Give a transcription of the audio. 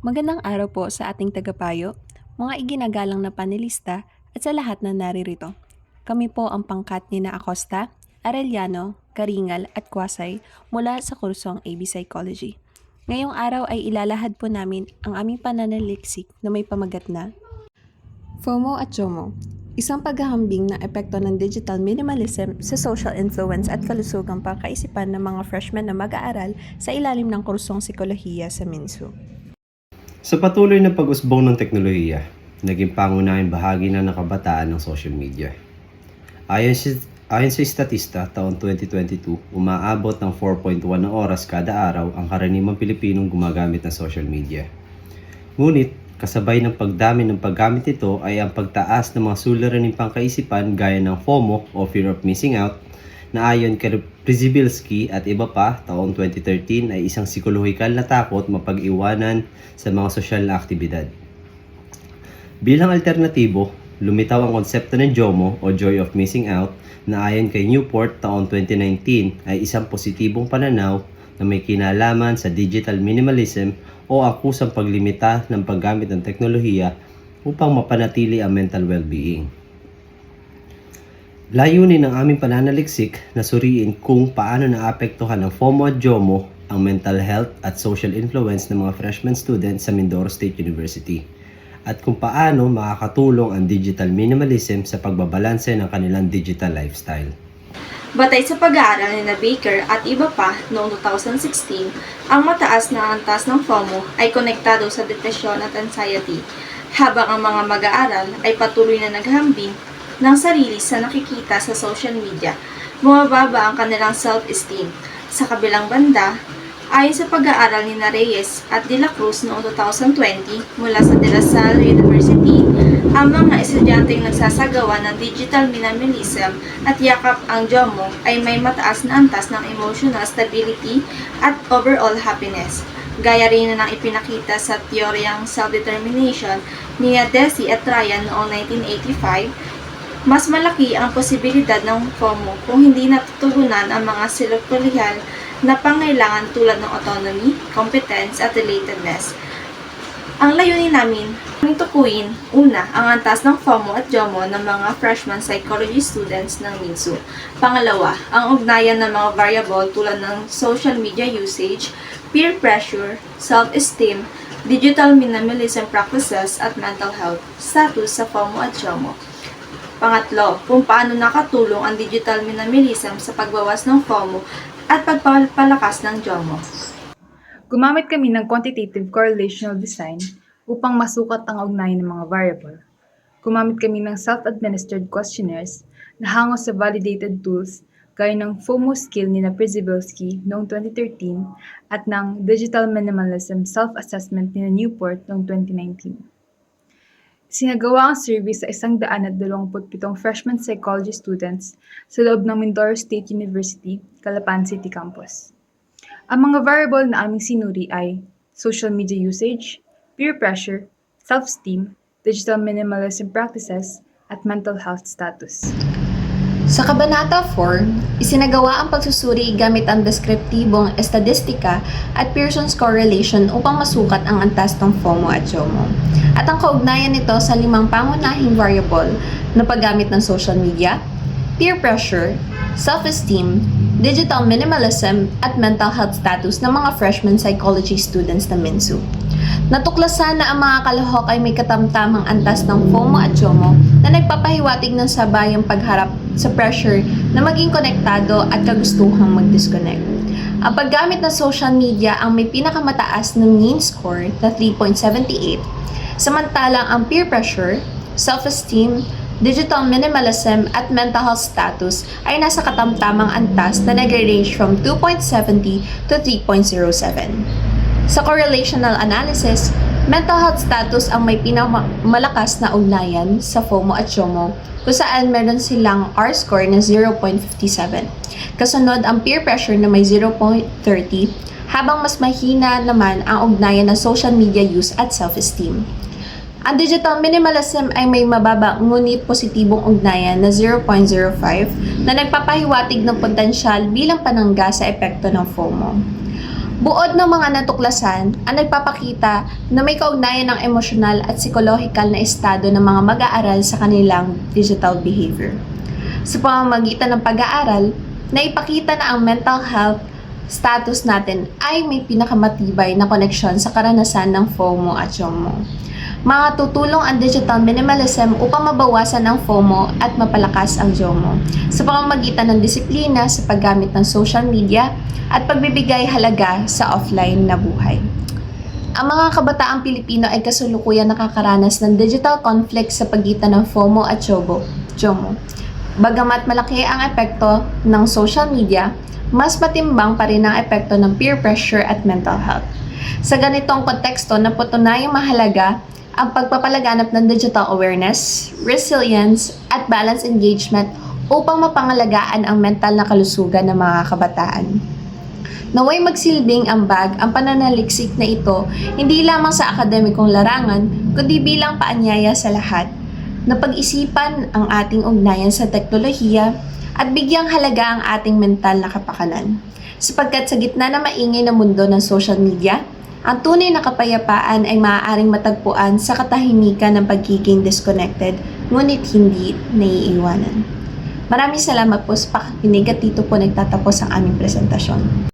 Magandang araw po sa ating tagapayo, mga iginagalang na panelista at sa lahat na naririto. Kami po ang pangkat ni na Acosta, Arellano, Karingal at Kwasay mula sa kursong AB Psychology. Ngayong araw ay ilalahad po namin ang aming pananaliksik na may pamagat na FOMO at JOMO, isang paghahambing na epekto ng digital minimalism sa social influence at kalusugang pangkaisipan ng mga freshmen na mag-aaral sa ilalim ng kursong psikolohiya sa MINSU. Sa patuloy na pag-usbong ng teknolohiya, naging pangunahing bahagi na ng kabataan ng social media. Ayon sa, ayon sa estatista, taon 2022, umaabot ng 4.1 na oras kada araw ang karaniwang Pilipinong gumagamit ng social media. Ngunit, kasabay ng pagdami ng paggamit nito ay ang pagtaas ng mga suliraning pangkaisipan gaya ng FOMO o Fear of Missing Out na ayon kay Przybilski at iba pa, taong 2013 ay isang psikolohikal na takot mapag-iwanan sa mga sosyal na aktibidad. Bilang alternatibo, lumitaw ang konsepto ng JOMO o Joy of Missing Out na ayon kay Newport taong 2019 ay isang positibong pananaw na may kinalaman sa digital minimalism o akusang paglimita ng paggamit ng teknolohiya upang mapanatili ang mental well-being. Layunin ng aming pananaliksik na suriin kung paano naapektuhan ng FOMO at JOMO ang mental health at social influence ng mga freshman students sa Mindoro State University at kung paano makakatulong ang digital minimalism sa pagbabalanse ng kanilang digital lifestyle. Batay sa pag-aaral ni na Baker at iba pa noong 2016, ang mataas na antas ng FOMO ay konektado sa depresyon at anxiety, habang ang mga mag-aaral ay patuloy na naghambing ng sarili sa nakikita sa social media. Bumababa ang kanilang self-esteem. Sa kabilang banda, ayon sa pag-aaral ni Reyes at De La Cruz noong 2020 mula sa De La Salle University, ang mga estudyanteng nagsasagawa ng digital minimalism at yakap ang JOMO ay may mataas na antas ng emotional stability at overall happiness. Gaya rin na ng ipinakita sa teoryang self-determination ni Desi at Ryan noong 1985, mas malaki ang posibilidad ng FOMO kung hindi natutugunan ang mga silokolihal na pangailangan tulad ng autonomy, competence at relatedness. Ang layunin namin ang tukuyin, una, ang antas ng FOMO at JOMO ng mga freshman psychology students ng MINSU. Pangalawa, ang ugnayan ng mga variable tulad ng social media usage, peer pressure, self-esteem, digital minimalism practices at mental health status sa FOMO at JOMO. Pangatlo, kung paano nakatulong ang digital minimalism sa pagbawas ng FOMO at pagpapalakas ng JOMO. Gumamit kami ng quantitative correlational design upang masukat ang ugnayan ng mga variable. Gumamit kami ng self-administered questionnaires na hango sa validated tools gaya ng FOMO skill ni na Przybilski noong 2013 at ng Digital Minimalism Self-Assessment ni na Newport noong 2019. Sinagawa ang survey sa 127 freshman psychology students sa loob ng Mindoro State University, Calapan City Campus. Ang mga variable na aming sinuri ay social media usage, peer pressure, self-esteem, digital minimalism practices, at mental health status. Sa Kabanata 4, isinagawa ang pagsusuri gamit ang deskriptibong estadistika at Pearson's correlation upang masukat ang antas ng FOMO at JOMO. At ang kaugnayan nito sa limang pangunahing variable na paggamit ng social media, peer pressure, self-esteem, digital minimalism, at mental health status ng mga freshman psychology students ng MINSU. Natuklasan na ang mga kalahok ay may katamtamang antas ng FOMO at JOMO na nagpapahiwatig ng sabayang pagharap sa pressure na maging konektado at kagustuhang mag-disconnect. Ang paggamit ng social media ang may pinakamataas na mean score na 3.78, samantalang ang peer pressure, self-esteem, digital minimalism at mental health status ay nasa katamtamang antas na nag-range from 2.70 to 3.07. Sa correlational analysis, mental health status ang may pinakamalakas na ugnayan sa FOMO at JOMO kung saan meron silang R-score na 0.57. Kasunod ang peer pressure na may 0.30 habang mas mahina naman ang ugnayan ng social media use at self-esteem. Ang digital minimalism ay may mababa ngunit positibong ugnayan na 0.05 na nagpapahiwatig ng potensyal bilang panangga sa epekto ng FOMO. Buod ng mga natuklasan ang nagpapakita na may kaugnayan ng emosyonal at psikolohikal na estado ng mga mag-aaral sa kanilang digital behavior. Sa pamamagitan ng pag-aaral, naipakita na ang mental health status natin ay may pinakamatibay na koneksyon sa karanasan ng FOMO at JOMO. Mga tutulong ang digital minimalism upang mabawasan ang FOMO at mapalakas ang JOMO sa pamamagitan ng disiplina sa paggamit ng social media at pagbibigay halaga sa offline na buhay. Ang mga kabataang Pilipino ay kasulukuyan nakakaranas ng digital conflict sa pagitan ng FOMO at JOBO, JOMO. Bagamat malaki ang epekto ng social media, mas matimbang pa rin ang epekto ng peer pressure at mental health. Sa ganitong konteksto, napatunayang mahalaga ang pagpapalaganap ng digital awareness, resilience, at balance engagement upang mapangalagaan ang mental na kalusugan ng mga kabataan. Naway magsilbing ambag ang pananaliksik na ito hindi lamang sa akademikong larangan, kundi bilang paanyaya sa lahat na pag-isipan ang ating ugnayan sa teknolohiya at bigyang halaga ang ating mental na kapakanan. Sapagkat sa gitna ng maingay na mundo ng social media, ang tunay na kapayapaan ay maaaring matagpuan sa katahimikan ng pagiging disconnected, ngunit hindi naiiwanan. Maraming salamat po sa pakikinig at dito po nagtatapos ang aming presentasyon.